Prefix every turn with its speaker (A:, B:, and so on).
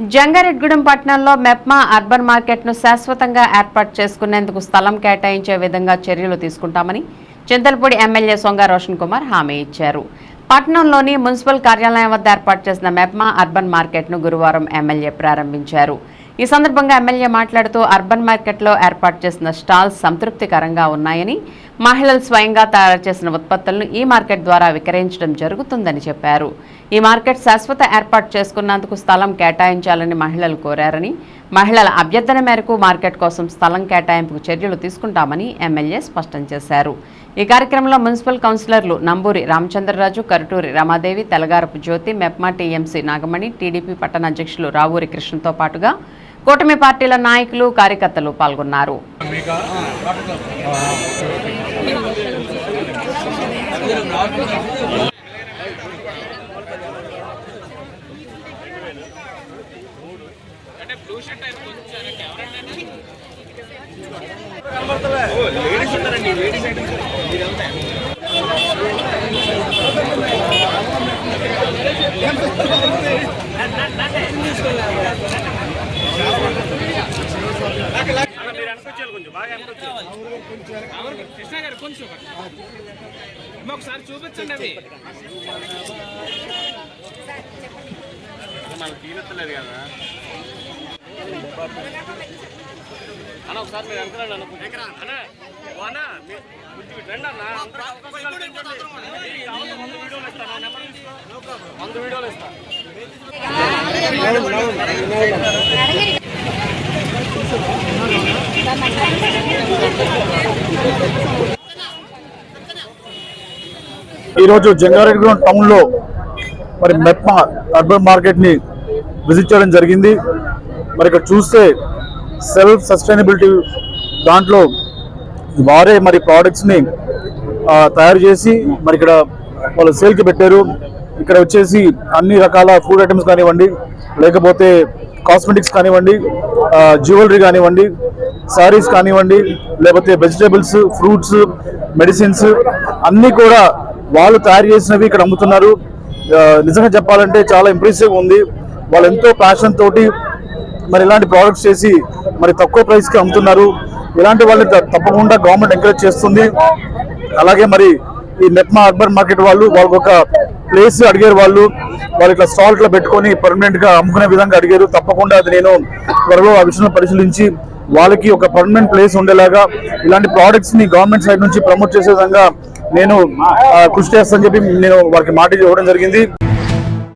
A: జంగారెడ్గూడెం పట్టణంలో మెప్మా అర్బన్ మార్కెట్ను శాశ్వతంగా ఏర్పాటు చేసుకునేందుకు స్థలం కేటాయించే విధంగా చర్యలు తీసుకుంటామని చింతలపూడి ఎమ్మెల్యే సొంగ రోషన్ కుమార్ హామీ ఇచ్చారు. పట్టణంలోని మున్సిపల్ కార్యాలయం వద్ద ఏర్పాటు చేసిన మెప్మా అర్బన్ మార్కెట్ను గురువారం ఎమ్మెల్యే ప్రారంభించారు. ఈ సందర్భంగా ఎమ్మెల్యే మాట్లాడుతూ అర్బన్ మార్కెట్లో ఏర్పాటు చేసిన స్టాల్స్ సంతృప్తికరంగా ఉన్నాయని మహిళలు స్వయంగా తయారు చేసిన ఉత్పత్తులను ఈ మార్కెట్ ద్వారా విక్రయించడం జరుగుతుందని చెప్పారు. ఈ మార్కెట్ శాశ్వత ఏర్పాటు చేసుకున్నందుకు స్థలం కేటాయించాలని మహిళలు కోరారని మహిళల అభ్యర్థన మేరకు మార్కెట్ కోసం స్థలం కేటాయింపుకు చర్యలు తీసుకుంటామని ఎమ్మెల్యే స్పష్టం చేశారు. ఈ కార్యక్రమంలో మున్సిపల్ కౌన్సిలర్లు నంబూరి రామచంద్రరాజు కరుటూరి రమాదేవి తెలగారపు జ్యోతి మెప్మా టీఎంసీ నాగమణి టీడీపీ పట్టణ అధ్యక్షులు రావూరి కృష్ణతో పాటుగా కూటమి పార్టీల నాయకులు కార్యకర్తలు పాల్గొన్నారు.
B: మీరు కృష్ణ గారు కొంచెం ఒకసారి చూపించండి అవి మనకు తీరెత్తలేదు కదా అన్న ఒకసారి మీరు వెనకరండి అన్న అన్న రండి అన్న వంద వీడియోలు ఇస్తాను నెంబర్ వంద వీడియోలు ఇస్తాను
C: ఈరోజు జంగారెడ్డిగూడెం టౌన్లో మరి మెప్మా అర్బన్ మార్కెట్ని విజిట్ చేయడం జరిగింది. మరి ఇక్కడ చూస్తే సెల్ఫ్ సస్టైనబిలిటీ దాంట్లో వారే మరి ప్రోడక్ట్స్ని తయారు చేసి మరి ఇక్కడ వాళ్ళు సేల్కి పెట్టారు. ఇక్కడ వచ్చేసి అన్ని రకాల ఫుడ్ ఐటమ్స్ కానివ్వండి లేకపోతే కాస్మెటిక్స్ కానివ్వండి జ్యువెలరీ కానివ్వండి సారీస్ కానివ్వండి లేకపోతే వెజిటేబుల్స్ ఫ్రూట్స్ మెడిసిన్స్ అన్నీ కూడా వాళ్ళు తయారు చేసినవి ఇక్కడ అమ్ముతున్నారు. నిజంగా చెప్పాలంటే చాలా ఇంప్రెసివ్ ఉంది. వాళ్ళు ఎంతో ప్యాషన్ తోటి మరి ఇలాంటి ప్రోడక్ట్స్ చేసి మరి తక్కువ ప్రైస్కి అమ్ముతున్నారు. ఇలాంటి వాళ్ళని తప్పకుండా గవర్నమెంట్ ఎంకరేజ్ చేస్తుంది. అలాగే మరి ఈ నెప్మా అర్బన్ మార్కెట్ వాళ్ళు వాళ్ళకి ఒక ప్లేస్ అడిగారు వాళ్ళు. వాళ్ళు ఇట్లా స్టాల్ ఇట్లా పెట్టుకొని పర్మనెంట్గా అమ్ముకునే విధంగా అడిగారు. తప్పకుండా అది నేను త్వరలో ఆ విషయంలో పరిశీలించి వాళ్ళకి ఒక పర్మనెంట్ ప్లేస్ ఉండేలాగా ఇలాంటి ప్రోడక్ట్స్ని గవర్నమెంట్ సైడ్ నుంచి ప్రమోట్ చేసే విధంగా నేను కృషి చేస్తానని చెప్పి నేను వారికి మాట ఇవ్వడం జరిగింది.